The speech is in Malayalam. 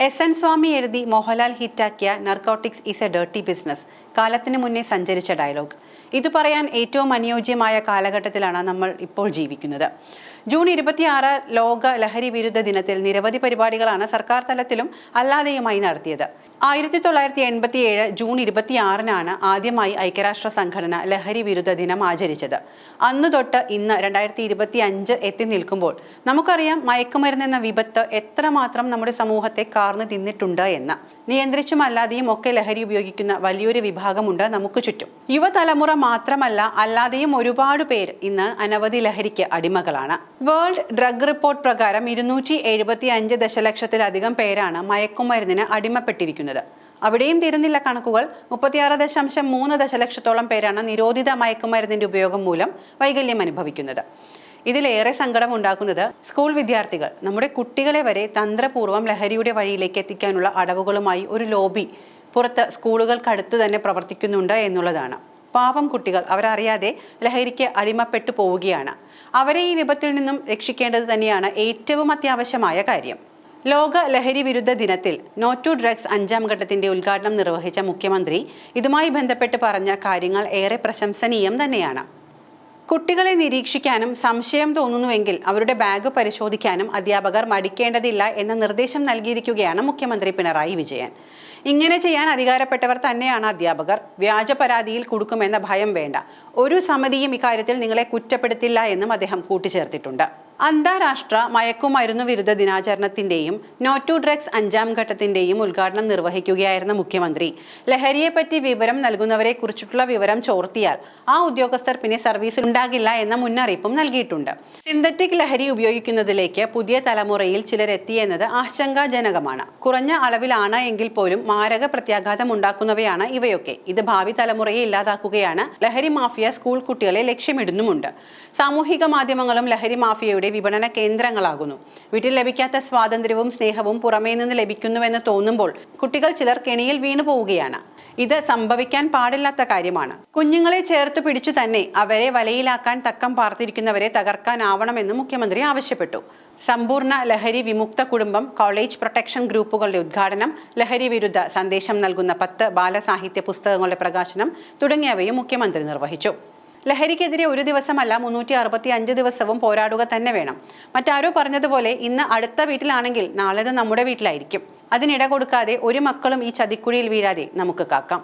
എസ് എൻ സ്വാമി എഴുതി Mohanlal ഹിറ്റാക്കിയ narcotics is a dirty business കാലത്തിന് മുന്നേ സഞ്ചരിച്ച ഡയലോഗ് ഇത് പറയാൻ ഏറ്റവും അനുയോജ്യമായ കാലഘട്ടത്തിലാണ് നമ്മൾ ഇപ്പോൾ ജീവിക്കുന്നത്. ജൂൺ ഇരുപത്തിയാറ് ലോക ലഹരി വിരുദ്ധ ദിനത്തിൽ നിരവധി പരിപാടികളാണ് സർക്കാർ തലത്തിലും അല്ലാതെയുമായി നടത്തിയത്. ആയിരത്തി തൊള്ളായിരത്തി എൺപത്തി ഏഴ് ജൂൺ ഇരുപത്തിയാറിനാണ് ആദ്യമായി ഐക്യരാഷ്ട്ര സംഘടന ലഹരി വിരുദ്ധ ദിനം ആചരിച്ചത്. അന്ന് തൊട്ട് ഇന്ന് രണ്ടായിരത്തി ഇരുപത്തി അഞ്ച് എത്തി നിൽക്കുമ്പോൾ നമുക്കറിയാം മയക്കുമരുന്ന് എന്ന വിപത്ത് എത്രമാത്രം നമ്മുടെ സമൂഹത്തെ കാർന്നു തിന്നിട്ടുണ്ട് എന്ന്. നിയന്ത്രിച്ചും അല്ലാതെയും ഒക്കെ ലഹരി ഉപയോഗിക്കുന്ന വലിയൊരു വിഭാഗമുണ്ട് നമുക്ക് ചുറ്റും. യുവതലമുറ മാത്രമല്ല അല്ലാതെയും ഒരുപാട് പേർ ഇന്ന് അനവധി ലഹരിക്ക് അടിമകളാണ്. വേൾഡ് ഡ്രഗ് റിപ്പോർട്ട് പ്രകാരം ഇരുന്നൂറ്റി എഴുപത്തി അഞ്ച് ദശലക്ഷത്തിലധികം പേരാണ് മയക്കുമരുന്നിന് അടിമപ്പെട്ടിരിക്കുന്നത്. അവിടെയും തീരുന്നില്ല കണക്കുകൾ. മുപ്പത്തിയാറ് ദശാംശം മൂന്ന് ദശലക്ഷത്തോളം പേരാണ് നിരോധിത മയക്കുമരുന്നിന്റെ ഉപയോഗം മൂലം വൈകല്യം അനുഭവിക്കുന്നത്. ഇതിലേറെ സങ്കടം ഉണ്ടാക്കുന്നത് സ്കൂൾ വിദ്യാർത്ഥികൾ. നമ്മുടെ കുട്ടികളെ വരെ തന്ത്രപൂർവം ലഹരിയുടെ വഴിയിലേക്ക് എത്തിക്കാനുള്ള അടവുകളുമായി ഒരു ലോബി പുറത്ത് സ്കൂളുകൾക്കടുത്തു തന്നെ പ്രവർത്തിക്കുന്നുണ്ട് എന്നുള്ളതാണ്. പാവം കുട്ടികൾ അവരറിയാതെ ലഹരിക്ക് അടിമപ്പെട്ടു പോവുകയാണ്. അവരെ ഈ വിപത്തിൽ നിന്നും രക്ഷിക്കേണ്ടത് തന്നെയാണ് ഏറ്റവും അത്യാവശ്യമായ കാര്യം. ലോക ലഹരി വിരുദ്ധ ദിനത്തിൽ നോ ടു ഡ്രഗ്സ് അഞ്ചാം ഘട്ടത്തിന്റെ ഉദ്ഘാടനം നിർവഹിച്ച മുഖ്യമന്ത്രി ഇതുമായി ബന്ധപ്പെട്ട് പറഞ്ഞ കാര്യങ്ങൾ ഏറെ പ്രശംസനീയം തന്നെയാണ്. കുട്ടികളെ നിരീക്ഷിക്കാനും സംശയം തോന്നുന്നുവെങ്കിൽ അവരുടെ ബാഗ് പരിശോധിക്കാനും അധ്യാപകർ മടിക്കേണ്ടതില്ല എന്ന നിർദ്ദേശം നൽകിയിരിക്കുകയാണ് മുഖ്യമന്ത്രി പിണറായി വിജയൻ. ഇങ്ങനെ ചെയ്യാൻ അധികാരപ്പെട്ടവർ തന്നെയാണ് അധ്യാപകർ. വ്യാജ പരാതിയിൽ കൊടുക്കുമെന്ന ഭയം വേണ്ട. ഒരു സമിതിയും ഇക്കാര്യത്തിൽ നിങ്ങളെ കുറ്റപ്പെടുത്തില്ല എന്നും അദ്ദേഹം കൂട്ടിച്ചേർത്തിട്ടുണ്ട്. അന്താരാഷ്ട്ര മയക്കുമരുന്നു വിരുദ്ധ ദിനാചരണത്തിന്റെയും നോ ടു ഡ്രഗ്സ് അഞ്ചാം ഘട്ടത്തിന്റെയും ഉദ്ഘാടനം നിർവഹിക്കുകയായിരുന്ന മുഖ്യമന്ത്രി. ലഹരിയെപ്പറ്റി വിവരം നൽകുന്നവരെ കുറിച്ചിട്ടുള്ള വിവരം ചോർത്തിയാൽ ആ ഉദ്യോഗസ്ഥർ പിന്നെ സർവീസിൽ ഉണ്ടാകില്ല എന്ന മുന്നറിയിപ്പും നൽകിയിട്ടുണ്ട്. സിന്തറ്റിക് ലഹരി ഉപയോഗിക്കുന്നതിലേക്ക് പുതിയ തലമുറയിൽ ചിലരെത്തിയെന്നത് ആശങ്കാജനകമാണ്. കുറഞ്ഞ അളവിലാണ് എങ്കിൽ പോലും മാരക പ്രത്യാഘാതം ഉണ്ടാക്കുന്നവയാണ് ഇവയൊക്കെ. ഇത് ഭാവി തലമുറയെ ഇല്ലാതാക്കുകയാണ്. ലഹരി മാഫിയ സ്കൂൾ കുട്ടികളെ ലക്ഷ്യമിടുന്നുമുണ്ട്. സാമൂഹിക മാധ്യമങ്ങളും ലഹരി മാഫിയയുടെ വിപണന കേന്ദ്രങ്ങളാകുന്നു. വീട്ടിൽ ലഭിക്കാത്ത സ്വാതന്ത്ര്യവും സ്നേഹവും പുറമേ നിന്ന് ലഭിക്കുന്നുവെന്ന് തോന്നുമ്പോൾ കുട്ടികൾ ചിലർ കെണിയിൽ വീണു പോവുകയാണ്. ഇത് സംഭവിക്കാൻ പാടില്ലാത്ത കാര്യമാണ്. കുഞ്ഞുങ്ങളെ ചേർത്ത് പിടിച്ചു തന്നെ അവരെ വലയിലാക്കാൻ തക്കം പാർത്തിരിക്കുന്നവരെ തകർക്കാനാവണമെന്ന് മുഖ്യമന്ത്രി ആവശ്യപ്പെട്ടു. സമ്പൂർണ ലഹരി വിമുക്ത കുടുംബം കോളേജ് പ്രൊട്ടക്ഷൻ ഗ്രൂപ്പുകളുടെ ഉദ്ഘാടനം ലഹരി വിരുദ്ധ സന്ദേശം നൽകുന്ന പത്ത് ബാലസാഹിത്യ പുസ്തകങ്ങളുടെ പ്രകാശനം തുടങ്ങിയവയും മുഖ്യമന്ത്രി നിർവഹിച്ചു. ലഹരിക്കെതിരെ ഒരു ദിവസമല്ല മുന്നൂറ്റി അറുപത്തി അഞ്ച് ദിവസവും പോരാടുക തന്നെ വേണം. മറ്റാരോ പറഞ്ഞതുപോലെ ഇന്ന് അടുത്ത വീട്ടിലാണെങ്കിൽ നാളെ നമ്മുടെ വീട്ടിലായിരിക്കും. അതിനിട കൊടുക്കാതെ ഒരു മക്കളും ഈ ചതിക്കുഴിയിൽ വീഴാതെ നമുക്ക് കാക്കാം.